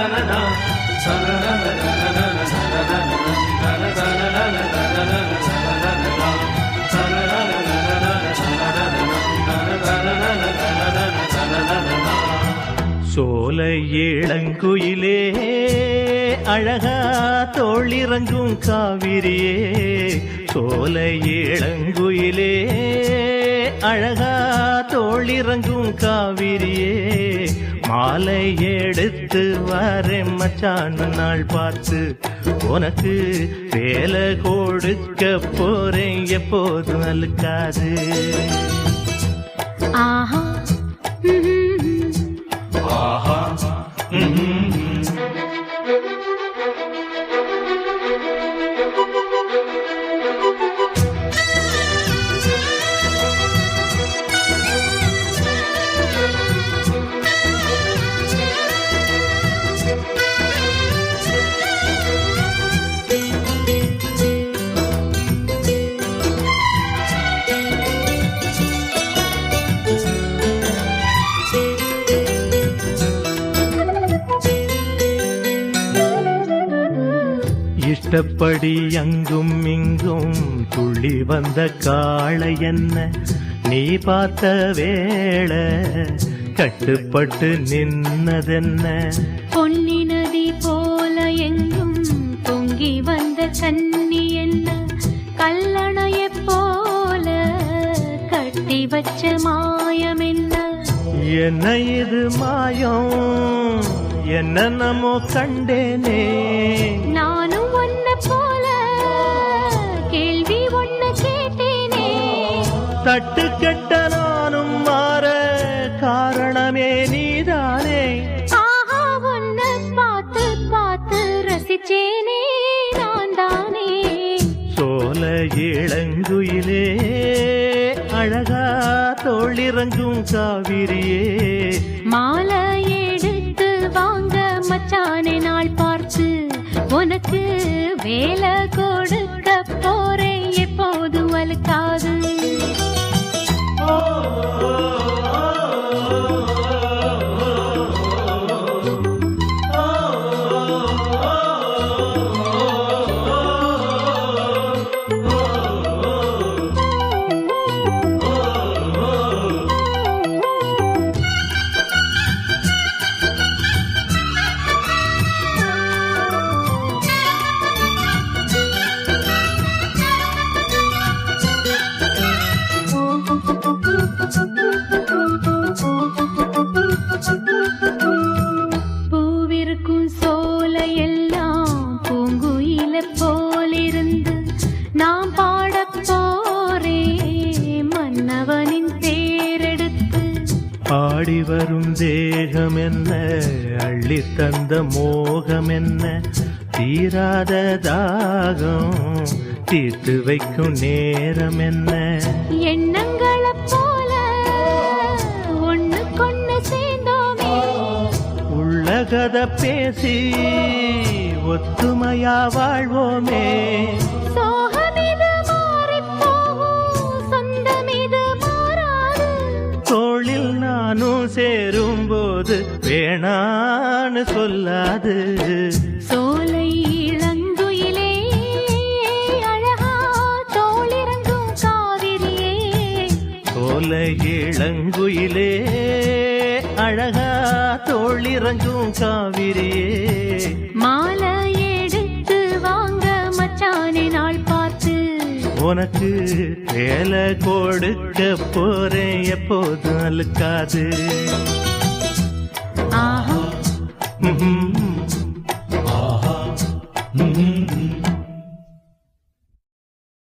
na na na சோலை இளங்குயிலே அழகா தோளிறங்கும் காவிரியே. சோலை இளங்குயிலே அழகா தோளிறங்கும் காவிரியே. மாலை எடுத்து வரேன் மச்சான நாள் பார்த்து. உனக்கு வேலை கொடுக்க போறேன் எப்போதும் அழுக்காது. ஆஹா இஷ்டப்படி அங்கும் இங்கும் துள்ளி வந்த காளை என்ன? நீ பார்த்த வேளை கட்டுப்பட்டு நின்னதென்ன? பொன்னி நதி போல எங்கும் பொங்கி வந்த கன்னி என்ன? கல்லணையைப் போல கட்டி வச்ச மாயம் என்ன? என்ன இது மாயம்? என்ன நம்மோ கண்டேனே? நானும் தட்டு கெட்ட நானும் மாற காரணமே நீதானே. ஆஹா ஒன்ன பார்த்து பார்த்து ரசிச்சேனே நான் தானே சோல இளங்குயிலே அழகா தோளிறங்கும் காவிரியே. மாலை எடுத்து வாங்க மச்சானே நாள் பார்த்து உனக்கு வேலை ஆடி வரும் தேகம் என்ன அள்ளி தந்த மோகம் என்ன தீராத தாகம் தீர்த்து வைக்கும் நேரம் என்ன எண்ணங்களைப் போல ஒண்ணு கொண்டு சேர்ந்தோமே. உள்ள கதை பேசி ஒத்துமையா வாழ்வோமே. சேரும்போது வேணான்னு சொல்லாது. சோலை இளங்குயிலே அழகா தோளிறங்கும் காவிரியே. சோல இளங்குயிலே அழகா தோளிறங்கும் காவிரியே. மாலை உனக்கு வேலை கொடுக்க போறேன் எப்போதும் அழுக்காது.